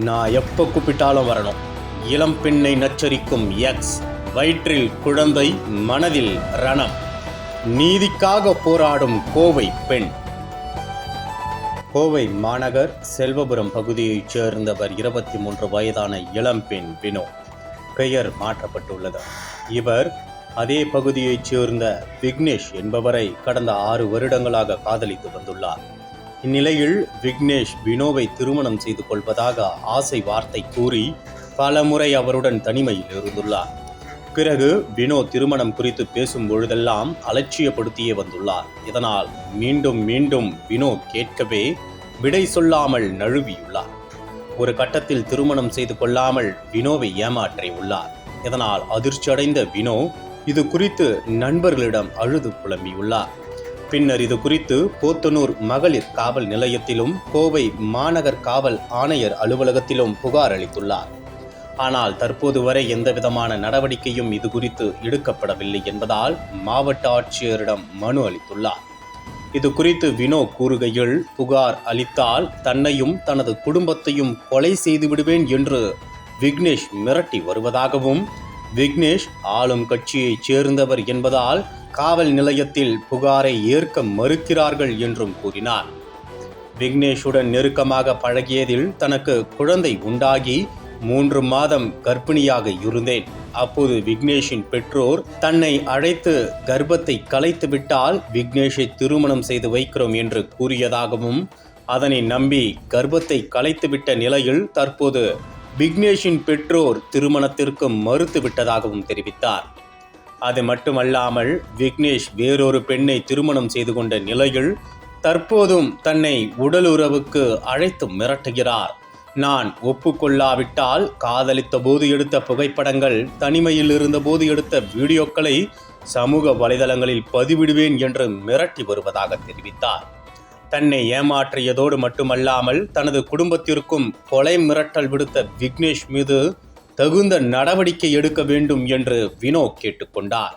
நான் எப்போ கூப்பிட்டாலும் வரணும். இளம் பெண்ணை நச்சரிக்கும் எக்ஸ் வயிற்றில் குழந்தை மனதில் ரணம். நீதிக்காக போராடும் கோவை பெண். கோவை மாநகர் செல்வபுரம் பகுதியைச் சேர்ந்தவர் இருபத்தி மூன்று வயதான இளம்பெண் வினோ. பெயர் மாற்றப்பட்டுள்ளது. இவர் அதே பகுதியைச் சேர்ந்த விக்னேஷ் என்பவரை கடந்த ஆறு வருடங்களாக காதலித்து வந்துள்ளார். இந்நிலையில் விக்னேஷ் வினோவை திருமணம் செய்து கொள்வதாக ஆசை வார்த்தை கூறி பலமுறை அவருடன் தனிமையில் இருந்துள்ளார். பிறகு வினோ திருமணம் குறித்து பேசும் பொழுதெல்லாம் அலட்சியப்படுத்தியே வந்துள்ளார். இதனால் மீண்டும் மீண்டும் வினோ கேட்கவே விடை சொல்லாமல் நழுவியுள்ளார். ஒரு கட்டத்தில் திருமணம் செய்து கொள்ளாமல் வினோவை ஏமாற்றியுள்ளார் இதனால் அதிர்ச்சியடைந்த வினோ இது குறித்து நண்பர்களிடம் அழுது புலம்பியுள்ளார். பின்னர் இது குறித்து போத்தனூர் மகளிர் காவல் நிலையத்திலும் கோவை மாநகர் காவல் ஆணையர் அலுவலகத்திலும் புகார் அளித்துள்ளார். ஆனால் தற்போது வரை எந்தவிதமான நடவடிக்கையும் இது குறித்து எடுக்கப்படவில்லை என்பதால் மாவட்ட ஆட்சியரிடம் மனு அளித்துள்ளார். இது குறித்து வினோ கூறுகையில் புகார் அளித்தால் தன்னையும் தனது குடும்பத்தையும் கொலை செய்து விடுவேன் என்று விக்னேஷ் மிரட்டி வருவதாகவும் விக்னேஷ் ஆளும் கட்சியைச் சேர்ந்தவர் என்பதால் காவல் நிலையத்தில் புகாரை ஏற்க மறுக்கிறார்கள் என்றும் கூறினார். விக்னேஷுடன் நெருக்கமாக பழகியதில் தனக்கு குழந்தை உண்டாகி மூன்று மாதம் கர்ப்பிணியாக இருந்தேன். அப்போது விக்னேஷின் பெற்றோர் தன்னை அழைத்து கர்ப்பத்தை கலைத்து விட்டால் விக்னேஷை திருமணம் செய்து வைக்கிறோம் என்று கூறியதாகவும் அதனை நம்பி கர்ப்பத்தை கலைத்துவிட்ட நிலையில் தற்போது விக்னேஷின் பெற்றோர் திருமணத்திற்கு மறுத்து விட்டதாகவும் தெரிவித்தார். அது மட்டுமல்லாமல் விக்னேஷ் வேறொரு பெண்ணை திருமணம் செய்து கொண்ட நிலையில் தற்போதும் தன்னை உடலுறவுக்கு அழைத்து மிரட்டுகிறார். நான் ஒப்புக்கொள்ளாவிட்டால் காதலித்த போது எடுத்த புகைப்படங்கள் தனிமையில் இருந்தபோது எடுத்த வீடியோக்களை சமூக வலைதளங்களில் பதிவிடுவேன் என்று மிரட்டி வருவதாக தெரிவித்தார். தன்னை ஏமாற்றியதோடு மட்டுமல்லாமல் தனது குடும்பத்திற்கும் கொலை மிரட்டல் விடுத்த விக்னேஷ் மீது தகுந்த நடவடிக்கை எடுக்க வேண்டும் என்று வினோ கேட்டுக்கொண்டார்.